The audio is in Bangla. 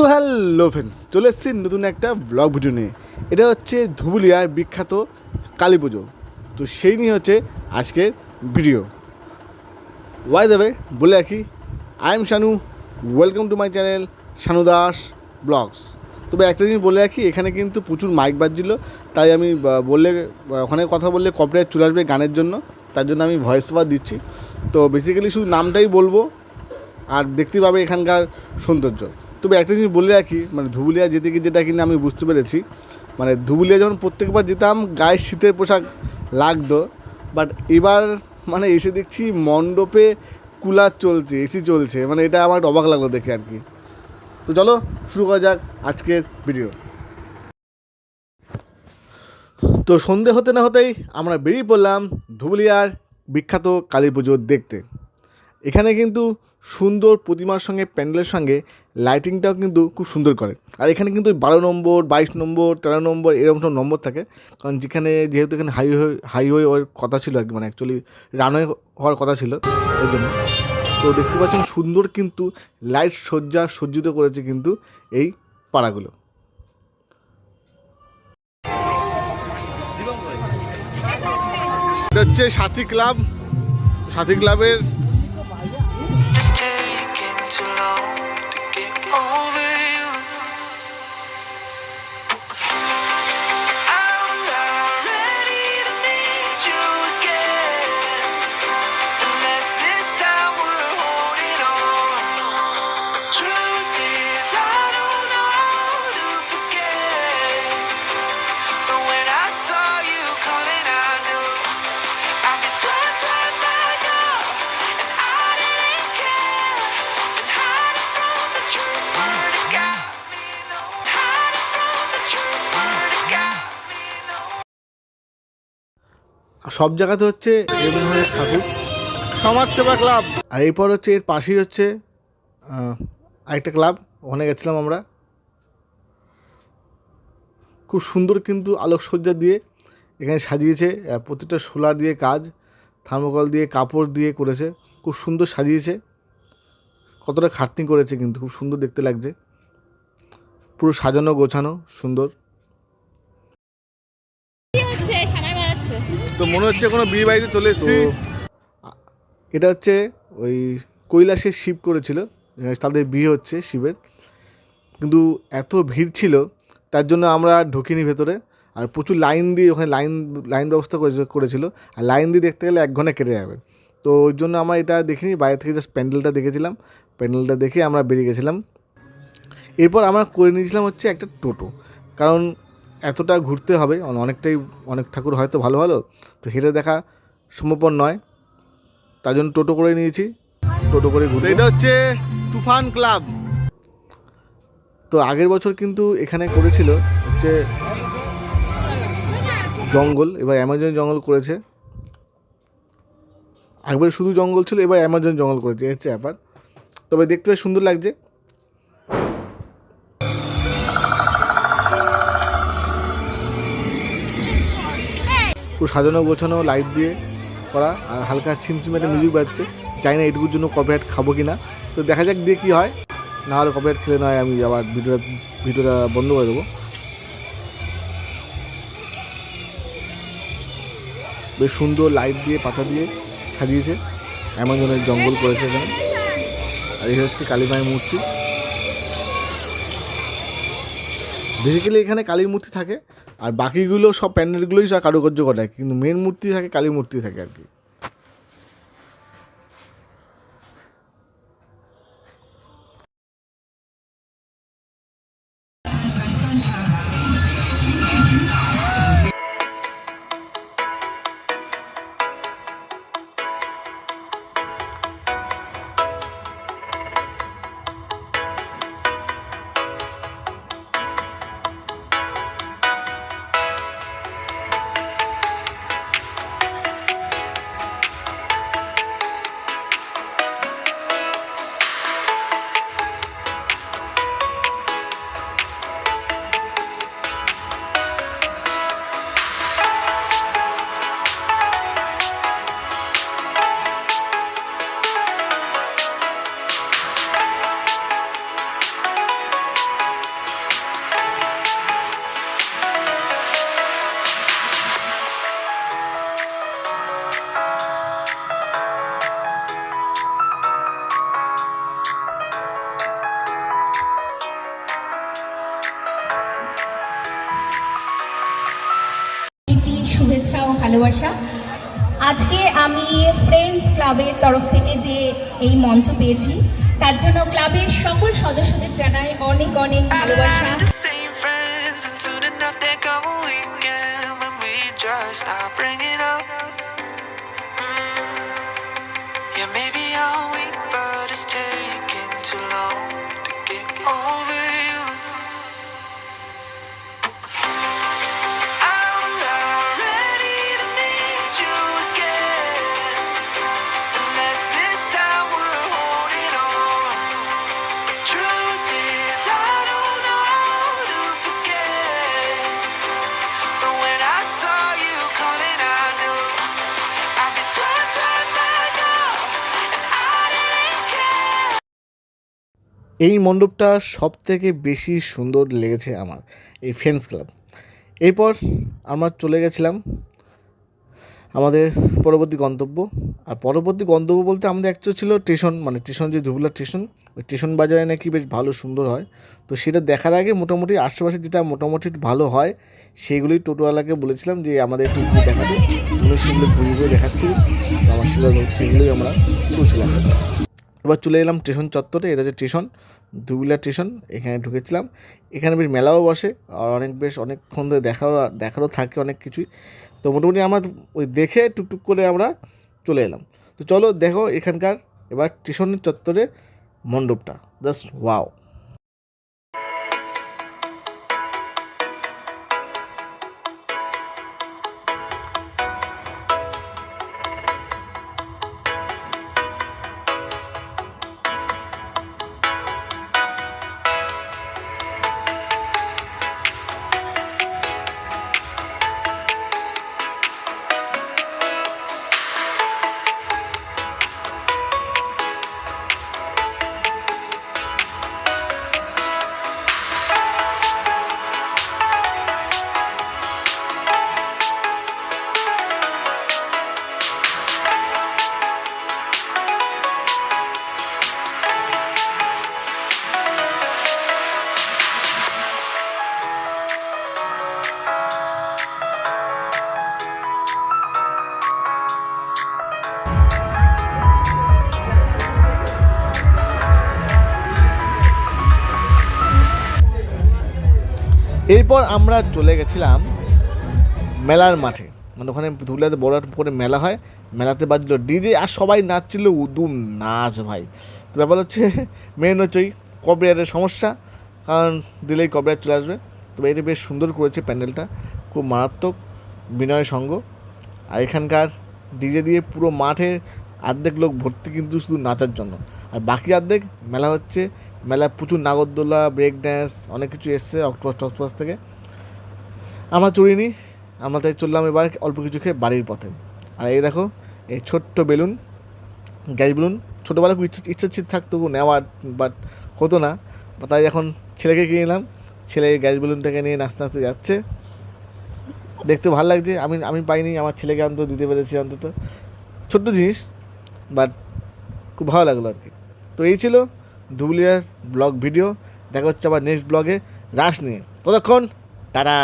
তো হ্যালো ফ্রেন্ডস চলে এসেছি নতুন একটা ব্লগ ভিডিও নিয়ে। এটা হচ্ছে ধুবুলিয়ার বিখ্যাত কালী পুজো। তো সেই নিয়ে হচ্ছে আজকের ভিডিও ওয়াই দেবে বলে রাখি I am Shanu welcome to my channel Shanu Das blogs তবে একটা জিনিস বলে রাখি, এখানে কিন্তু প্রচুর মাইক বাজছিল, তাই আমি বললে ওখানে কথা বললে কপিরাইট চলে আসবে গানের জন্য, তার জন্য আমি ভয়েস ওভার দিচ্ছি। তো বেসিক্যালি শুধু নামটাই বলব, আর দেখতে পাবে এখানকার সৌন্দর্য। তবে একটা জিনিস বলে রাখি মানে ধুবুলিয়া যেতে গিয়ে যেটা কিনা আমি বুঝতে পেরেছি মানে ধুবুলিয়া যখন প্রত্যেকবার যেতাম, গায়ে শীতের পোশাক লাগতো বাট এবার মানে এসে দেখছি মণ্ডপে কুলার চলছে এসি চলছে মানে এটা আমার অবাক লাগল দেখে আর কি। তো চলো, শুরু করা যাক আজকের ভিডিও তো সন্ধে হতে না হতেই আমরা বেরিয়ে পড়লাম ধুবুলিয়ার বিখ্যাত কালী পুজো দেখতে। এখানে কিন্তু সুন্দর প্রতিমার সঙ্গে, প্যান্ডেলের সঙ্গে লাইটিংটাও কিন্তু খুব সুন্দর করে। আর এখানে কিন্তু বারো নম্বর, বাইশ নম্বর, তেরো নম্বর এরকম সব নম্বর থাকে। কারণ যেখানে, যেহেতু এখানে হাইওয়ে হাইওয়ে হওয়ার কথা ছিল আর কি মানে অ্যাকচুয়ালি রানওয়ে হওয়ার কথা ছিল ওই জন্য। তো দেখতে পাচ্ছেন সুন্দর কিন্তু লাইট সজ্জা সজ্জিত করেছে কিন্তু এই পাড়াগুলো। এটা হচ্ছে সাথী ক্লাব। সাথী ক্লাবের It's taking too long to get over সব জায়গাতে হচ্ছে ধরনের ঠাকুর। সমাজসেবা ক্লাব। আর এরপর হচ্ছে এর পাশেই হচ্ছে আরেকটা ক্লাব ওখানে গেছিলাম আমরা। খুব সুন্দর কিন্তু আলোকসজ্জা দিয়ে এখানে সাজিয়েছে প্রতিটা সোলার দিয়ে কাজ থার্মোকল দিয়ে কাপড় দিয়ে করেছে খুব সুন্দর সাজিয়েছে। কতটা খাটনি করেছে কিন্তু খুব সুন্দর দেখতে লাগছে। পুরো সাজানো গোছানো সুন্দর। তো মনে হচ্ছে কোনো বিয়ে বাড়িতে চলে এসেছি। এটা হচ্ছে ওই কৈলাসের শিব করেছিল তাদের বিয়ে হচ্ছে শিবের। কিন্তু এত ভিড় ছিল তার জন্য আমরা ঢুকিনি ভেতরে। আর প্রচুর লাইন দিয়ে ওখানে লাইন লাইন ব্যবস্থা করে- করেছিল। আর লাইন দিয়ে দেখতে গেলে এক ঘণ্টা কেটে যাবে। তো ওই জন্য আমরা এটা দেখিনি বাইরে থেকে জাস্ট প্যান্ডেলটা দেখেছিলাম। প্যান্ডেলটা দেখে আমরা বেরিয়ে গেছিলাম। এরপর আমরা করে নিয়েছিলাম হচ্ছে একটা টোটো। কারণ এতটা ঘুরতে হবে অনেকটাই অনেক ঠাকুর হয়তো ভালো ভালো তো হেঁটে দেখা সম্ভবপর নয়। তার জন্য টোটো করে নিয়েছি টোটো করে ঘুরতে এটা হচ্ছে তুফান ক্লাব। তো আগের বছর কিন্তু এখানে করেছিল হচ্ছে জঙ্গল এবার অ্যামাজন জঙ্গল করেছে। একবার শুধু জঙ্গল ছিল এবার অ্যামাজন জঙ্গল করেছে হচ্ছে ব্যাপার। তবে দেখতে বেশ সুন্দর লাগছে। সাজানো গোছানো লাইট দিয়ে করা, আর হালকা ছিমছিম একটা মিউজিক বাজছে। জানি না এটুকুর জন্য কপিরাইট খাব কি না তো দেখা যাক দিয়ে কী হয়। না হলে কপিরাইট খেলে নয়, আমি আবার ভিডিওটা ভিডিওটা বন্ধ করে দেবো। বেশ সুন্দর লাইট দিয়ে, পাতা দিয়ে সাজিয়েছে। অ্যামাজনের জঙ্গল করেছে এখানে। আর এই হচ্ছে কালী মায়ের মূর্তি। বেসিক্যালি এখানে কালীর মূর্তি থাকে। আর বাকিগুলো সব প্যান্ডেলগুলোই যা কারুকার্য করে, কিন্তু মেন মূর্তি থাকে, কালী মূর্তি থাকে আর কি। আমি ফ্রেন্ডস ক্লাবের তরফ থেকে যে এই মঞ্চ পেয়েছি, তার জন্য ক্লাবের সকল সদস্যদের জানায় অনেক অনেক ভালোবাসা। এই মণ্ডপটা সব থেকে বেশি সুন্দর লেগেছে আমার, এই ফ্রেন্ডস ক্লাব এরপর আমরা চলে গেছিলাম আমাদের পরবর্তী গন্তব্য। আর পরবর্তী গন্তব্য বলতে আমাদের অ্যাকচুয়ালি ছিল স্টেশন মানে স্টেশন যে ধুবুলা স্টেশন ওই স্টেশন বাজারে নাকি বেশ ভালো সুন্দর হয়। তো সেটা দেখার আগে মোটামুটি আশেপাশে যেটা মোটামুটি ভালো হয়, সেগুলোই টোটোওয়ালাকে বলেছিলাম যে আমাদের একটু দেখাতে উনি সেগুলো ঘুরে ঘুরে দেখাচ্ছি। তো আমার সেগুলো সেগুলোই আমরা তুলছিলাম এবার চলে এলাম স্টেশন চত্বরে, এটা হচ্ছে স্টেশন দুবিলা স্টেশন, এখানে ঢুকেছিলাম। এখানে বেশ মেলাও বসে, আর অনেক বেশ অনেকক্ষণ ধরে দেখারও দেখারও থাকে অনেক কিছুই। তো মোটামুটি আমরা ওই দেখে টুকটুক করে আমরা চলে এলাম। তো চলো দেখো এখানকার এবার স্টেশনের চত্বরে মণ্ডপটা, জাস্ট ওয়াও। এরপর আমরা চলে গেছিলাম মেলার মাঠে। মানে ওখানে ধুলাতে বড় করে মেলা হয়। মেলাতে বাজলো ডিজে আর সবাই নাচছিল উদুম নাচ ভাই। তো ব্যাপার হচ্ছে মেন হচ্ছে ওই কপিরাইটের সমস্যা। কারণ দিলেই কপিরাইট চলে আসবে। তবে এটা বেশ সুন্দর করেছে প্যান্ডেলটা। খুব মারাত্মক বিনয় সঙ্গ। আর এখানকার ডিজে দিয়ে পুরো মাঠে অর্ধেক লোক ভর্তি কিন্তু শুধু নাচার জন্য। আর বাকি অর্ধেক মেলা হচ্ছে মেলায় প্রচুর নাগরদোলা ব্রেক ড্যান্স অনেক কিছু এসছে অক্টোপাস, টক্টোপাস থেকে। আমরা চড়িনি আমরা তাই চললাম এবার অল্প কিছু খেয়ে বাড়ির পথে। আর এই দেখো, এই ছোট্ট বেলুন, গ্যাস বেলুন, ছোটোবেলা খুব ইচ্ছা ইচ্ছা থাকতো নেওয়ার বাট হতো না। তাই এখন ছেলেকে কিনে নিলাম, ছেলে গ্যাস বেলুনটাকে নিয়ে নাচতে নাচতে যাচ্ছে। দেখতে ভালো লাগছে, আমি আমি পাইনি, আমার ছেলেকে অন্তত দিতে পেরেছি অন্তত। ছোট্ট জিনিস বাট খুব ভালো লাগল আর কি। তো এই ছিল ধুবুলিয়ার ব্লগ ভিডিও দেখা হচ্ছে আবার নেক্সট ব্লগে। রাস নিয়ে। ততক্ষণ টাটা।